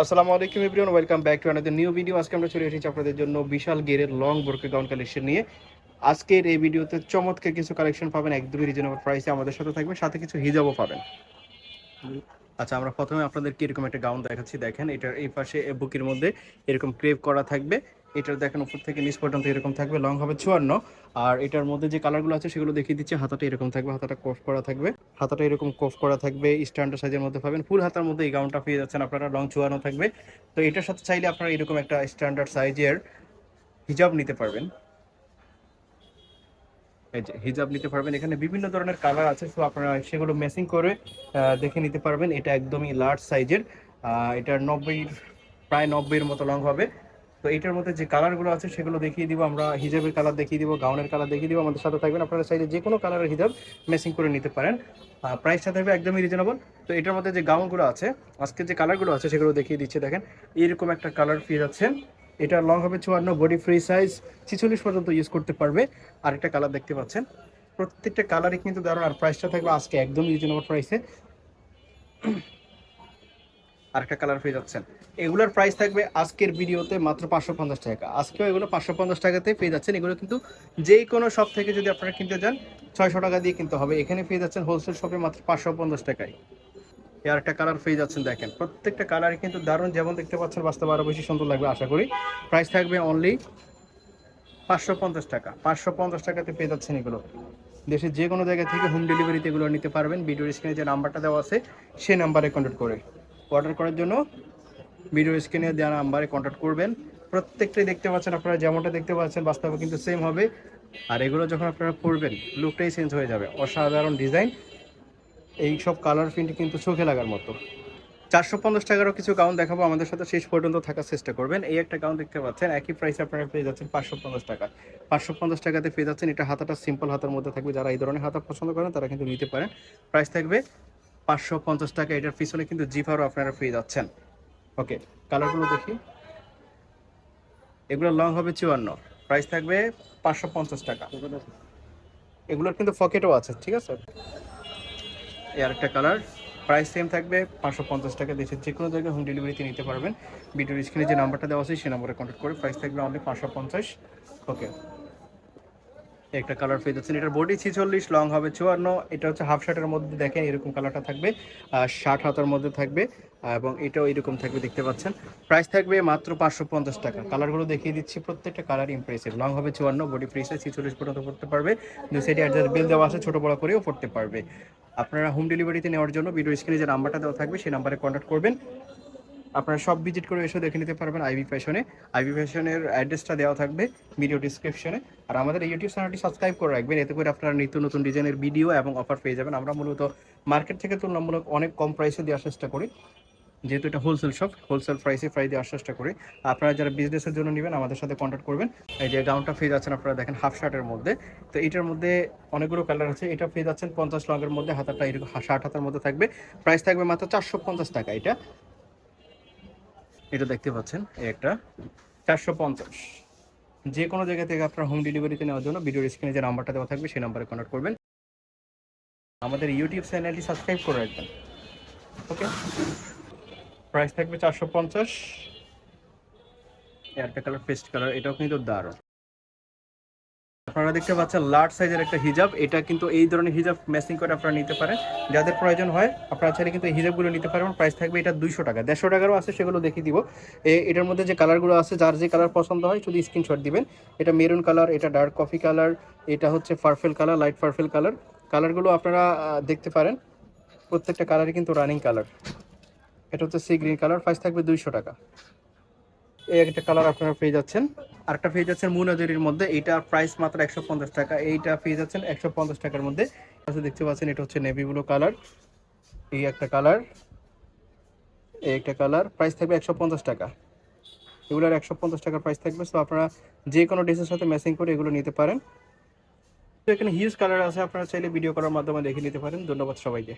আসসালামু আলাইকুম everyone welcome back to another new video আজকে আমরা চলে এসেছি আপনাদের জন্য বিশাল গেরের লং বোরকে গাউন কালেকশন নিয়ে। আজকের এই ভিডিওতে চমৎকার কিছু কালেকশন পাবেন, একদমই রিজনেবল প্রাইসে আমাদের সাথে থাকবে সাথে কিছু হিজাবও পাবেন। আচ্ছা আমরা প্রথমে আপনাদেরকে এরকম একটা গাউন দেখাচ্ছি। দেখেন, এটার এই পাশে বুকের মধ্যে এরকম ক্রেপ করা থাকবে। এটার দেখেন উপর থেকে নিচ পর্যন্ত এরকম থাকবে লং হবে চুয়ান্ন। আর এটার মধ্যে যে কালারগুলো আছে সেগুলো দেখিয়ে দিচ্ছে, হাতাটা এরকম থাকবে, হাতাটা কোফ করা থাকবে। হাতাটা এরকম কোফ করা থাকবে স্ট্যান্ডার্ড সাইজের মধ্যে পাবেন। ফুল হাতার মধ্যে এই গাউনটা পেয়ে যাচ্ছেন আপনারা লং চুয়ানো থাকবে। তো এটার সাথে চাইলে আপনারা এরকম একটা স্ট্যান্ডার্ড সাইজের হিজাব নিতে পারবেন। এই যে হিজাব নিতে পারবেন। এখানে বিভিন্ন ধরনের কালার আছে তো আপনারা সেগুলো ম্যাচিং করে দেখে নিতে পারবেন। এটা একদমই লার্জ সাইজের এটা নব্বই, প্রায় নব্বইয়ের মতো লং হবে। তো এটার মধ্যে যে কালারগুলো আছে সেগুলো দেখিয়ে দিব, আমরা হিজাবের কালার দেখিয়ে দিব গাউনের কালার দেখিয়ে দিব, আমাদের সাথে থাকবেন। আপনারা চাইলে যে কোনো কালারের হিজাব ম্যাচিং করে নিতে পারেন। প্রাইসটা থাকবে একদমই রিজনেবল তো এটার মধ্যে যে গাউনগুলো আছে, আজকে যে কালারগুলো আছে সেগুলো দেখিয়ে দিচ্ছে, দেখেন। এরকম একটা কালার পেয়ে যাচ্ছেন এটা লং হবে চুয়ান্ন বডি ফ্রি সাইজ ছিচল্লিশ পর্যন্ত ইউজ করতে পারবে। আর একটা কালার দেখতে পাচ্ছেন। প্রত্যেকটা কালারই কিন্তু দারুণ। আর প্রাইসটা থাকবে আজকে একদম রিজনেবল প্রাইসে আরেকটা কালার পেয়ে যাচ্ছেন। এগুলোর প্রাইস থাকবে আজকের ভিডিওতে মাত্র পাঁচশো পঞ্চাশ টাকা। আজকেও এগুলো পাঁচশো পঞ্চাশ টাকাতে পেয়ে যাচ্ছেন। এগুলো কিন্তু যে কোনো শপ থেকে যদি আপনারা কিনতে যান, ছয়শো টাকা দিয়ে কিনতে হবে। এখানে পেয়ে যাচ্ছেন হোলসেল শপে মাত্র পাঁচশো পঞ্চাশ টাকায়। এ আরেকটা কালার পেয়ে যাচ্ছেন দেখেন। প্রত্যেকটা কালারই কিন্তু দারুণ। যেমন দেখতে পাচ্ছেন, বাস্তবে আরও বেশি সুন্দর লাগবে, আশা করি। প্রাইস থাকবে অনলি পাঁচশো পঞ্চাশ টাকা। পাঁচশো পঞ্চাশ টাকাতে পেয়ে যাচ্ছেন এগুলো। দেশের যে কোনো জায়গা থেকে হোম ডেলিভারিতে এগুলো নিতে পারবেন। ভিডিও স্ক্রিনে যে নাম্বারটা দেওয়া আছে, সেই নাম্বারে কন্ট্যাক্ট করে। অর্ডার করার জন্য ভিডিও স্ক্রিনে দেওয়া নাম্বারে কন্ট্যাক্ট করবেন। প্রত্যেকটাই দেখতে পাচ্ছেন আপনারা, যেমনটা দেখতে পাচ্ছেন, বাস্তবে কিন্তু সেম হবে। আর এগুলো যখন আপনারা পরবেন লুকটাই চেঞ্জ হয়ে যাবে। অসাধারণ ডিজাইন এই সব কালার প্রিন্ট কিন্তু চোখে লাগার মতো। চারশো পঞ্চাশ টাকারও কিছু গাউন দেখাবো, আমাদের সাথে শেষ পর্যন্ত থাকার চেষ্টা করবেন। এই একটা গাউন দেখতে পাচ্ছেন, একই প্রাইসে আপনারা পেয়ে যাচ্ছেন পাঁচশো পঞ্চাশ টাকা। পাঁচশো পঞ্চাশ টাকাতে পেয়ে যাচ্ছেন, এটা হাতাটা সিম্পল হাতার মধ্যে থাকবে। যারা এই ধরনের হাতা পছন্দ করেন, তারা কিন্তু নিতে পারেন। প্রাইস থাকবে পাঁচশো পঞ্চাশ টাকা, এটার পিছনে কিন্তু জিফারও আপনারা পেয়ে যাচ্ছেন। ওকে কালারগুলো দেখি। এগুলো লং হবে চুয়ান্ন। প্রাইস থাকবে পাঁচশো পঞ্চাশ টাকা। এগুলোর কিন্তু পকেটও আছে, ঠিক আছে? এই আরেকটা কালার প্রাইস সেম থাকবে পাঁচশো পঞ্চাশ টাকা। দেশের যে কোনো জায়গায় হোম ডেলিভারিতে নিতে পারবেন। ভিডিওর স্ক্রিনে যে নাম্বারটা দেওয়া আছে, সেই নাম্বারে কন্ট্যাক্ট করে প্রাইস থাকবে অনলি পাঁচশো পঞ্চাশ। ওকে একটা কালার পেয়ে যাচ্ছেন। এটার বডি ছিচল্লিশ লং হবে চুয়ান্ন। এটা হচ্ছে হাফ শার্টের মধ্যে দেখেন, এরকম কালারটা থাকবে। শার্ট হাতার মধ্যে থাকবে, এবং এটাও এরকম থাকবে, দেখতে পাচ্ছেন। প্রাইস থাকবে মাত্র পাঁচশো পঞ্চাশ টাকা। কালারগুলো দেখিয়ে দিচ্ছি, প্রত্যেকটা কালার ইমপ্রেসিভ লং হবে চুয়ান্ন বডি সাইজ ছিচল্লিশ পর্যন্ত পড়তে পারবে। দুই সাইডে অ্যাডজাস্ট বিল দেওয়া আছে, ছোটো বড় করেও পড়তে পারবে। আপনারা হোম ডেলিভারিতে নেওয়ার জন্য ভিডিও স্ক্রিনে যে নাম্বারটা দেওয়া থাকবে, সেই নাম্বারে কন্ট্যাক্ট করবেন। আপনারা সব ভিজিট করে এসে দেখে নিতে পারবেন আইবি ফ্যাশনে আইবি ফ্যাশনের অ্যাড্রেসটা দেওয়া থাকবে ভিডিও ডিসক্রিপশনে আর আমাদের ইউটিউব চ্যানেলটি সাবস্ক্রাইব করে রাখবেন, এতে করে আপনারা নিত্য নতুন ডিজাইনের ভিডিও এবং অফার পেয়ে যাবেন। আমরা মূলত মার্কেট থেকে তুলনামূলক অনেক কম প্রাইসে দেওয়ার চেষ্টা করি। যেহেতু এটা হোলসেল শপ হোলসেল প্রাইসে প্রাইস দেওয়ার চেষ্টা করি। আপনারা যারা বিজনেসের জন্য নেবেন, আমাদের সাথে কন্ট্যাক্ট করবেন। এই যে গাউনটা পেয়ে আছেন, আপনারা দেখেন হাফ শার্টের মধ্যে। তো এটার মধ্যে অনেকগুলো কালার আছে। এটা পেয়ে আছেন পঞ্চাশ লংয়ের মধ্যে হাতাটা এরকম শার্ট হাতার মধ্যে থাকবে। প্রাইস থাকবে মাত্র চারশো পঞ্চাশ টাকা এটা। এটা দেখতে পাচ্ছেন একটা চারশো পঞ্চাশ। যে কোনো জায়গা থেকে আপনার হোম ডেলিভারিতে নেওয়ার জন্য ভিডিওর স্ক্রিনে যে নাম্বারটা দেওয়া থাকবে, সেই নাম্বারে কন্ট্যাক্ট করবেন। আমাদের ইউটিউব চ্যানেলটি সাবস্ক্রাইব করে রাখবেন। ওকে প্রাইস থাকবে চারশো পঞ্চাশ। একটা কালার পেস্ট কালার এটাও কিন্তু দারুণ। আপনারা দেখতে পাচ্ছেন লার্জ সাইজের একটা হিজাব এটা কিন্তু এই ধরনের হিজাব ম্যাচিং করে আপনারা নিতে পারেন। যাদের প্রয়োজন হয়, আপনারা চাইলে কিন্তু এই হিজাবগুলো নিতে পারবেন প্রাইস থাকবে এটা দুইশো টাকা। দেড়শো টাকারও আছে, সেগুলো দেখিয়ে দিব। এটার মধ্যে যে কালারগুলো আছে, যার যে কালার পছন্দ হয়, শুধু স্ক্রিনশট দিবেন। এটা মেরুন কালার এটা ডার্ক কফি কালার এটা হচ্ছে purple colour light purple colour কালারগুলো আপনারা দেখতে পারেন। প্রত্যেকটা কালারই কিন্তু রানিং কালার এটা হচ্ছে সি গ্রিন কালার প্রাইস থাকবে দুইশো টাকা। এই একটা কালার আপনারা পেয়ে যাচ্ছেন। আরেকটা পেয়ে যাচ্ছেন মুনাজুরির মধ্যে। এইটার প্রাইস মাত্র একশো পঞ্চাশ টাকা। এইটা পেয়ে যাচ্ছেন একশো পঞ্চাশ টাকার মধ্যে। দেখতে পাচ্ছেন এটা হচ্ছে নেভি ব্লু কালার এই একটা কালার এই একটা কালার প্রাইস থাকবে একশো পঞ্চাশ টাকা। এগুলোর একশো পঞ্চাশ টাকার প্রাইস থাকবে। সো আপনারা যে কোনো ড্রেসের সাথে ম্যাচিং করে এগুলো নিতে পারেন। তো এখানে হিউজ কালার আছে। আপনারা চাইলে ভিডিও করার মাধ্যমে দেখে নিতে পারেন। ধন্যবাদ সবাইকে।